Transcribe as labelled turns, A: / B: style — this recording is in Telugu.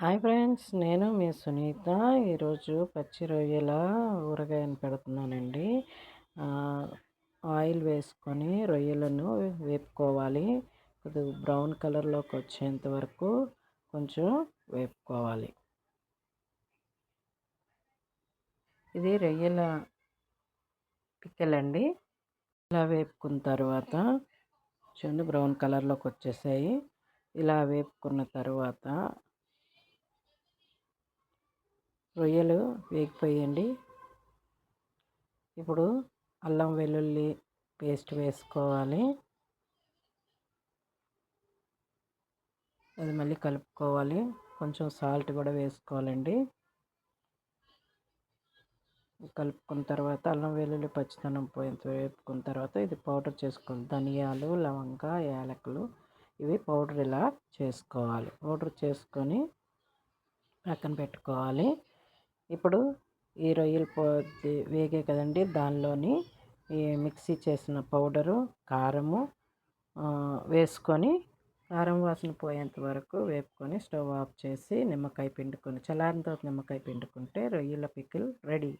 A: హాయ్ ఫ్రెండ్స్ నేను మీ సునీత. ఈరోజు పచ్చి రొయ్యల ఊరగాయను పెడుతున్నానండి. ఆయిల్ వేసుకొని రొయ్యలను వేపుకోవాలి. కొద్దిగా బ్రౌన్ కలర్లోకి వచ్చేంత వరకు కొంచెం వేపుకోవాలి. ఇది రొయ్యల పిక్కలండి. ఇలా వేపుకున్న తర్వాత చూడండి బ్రౌన్ కలర్లోకి వచ్చేసాయి. ఇలా వేపుకున్న తర్వాత రొయ్యలు వేగిపోయండి. ఇప్పుడు అల్లం వెల్లుల్లి పేస్ట్ వేసుకోవాలి. అది మళ్ళీ కలుపుకోవాలి. కొంచెం సాల్ట్ కూడా వేసుకోవాలండి. కలుపుకున్న తర్వాత అల్లం వెల్లుల్లి పచ్చితనం పోయిన వేపుకున్న తర్వాత ఇది పౌడర్ చేసుకోవాలి. ధనియాలు లవంగ యాలకులు ఇవి పౌడర్ ఇలా చేసుకోవాలి. పౌడర్ చేసుకొని పక్కన పెట్టుకోవాలి. ఇప్పుడు ఈ రొయ్యలు పో వేగే కదండి దానిలోని ఈ మిక్సీ చేసిన పౌడరు కారము వేసుకొని కారం వాసన పోయేంత వరకు వేపుకొని స్టవ్ ఆఫ్ చేసి నిమ్మకాయ పిండుకొని చల్లారిన తర్వాత నిమ్మకాయ పిండుకుంటే రొయ్యల పికిల్ రెడీ.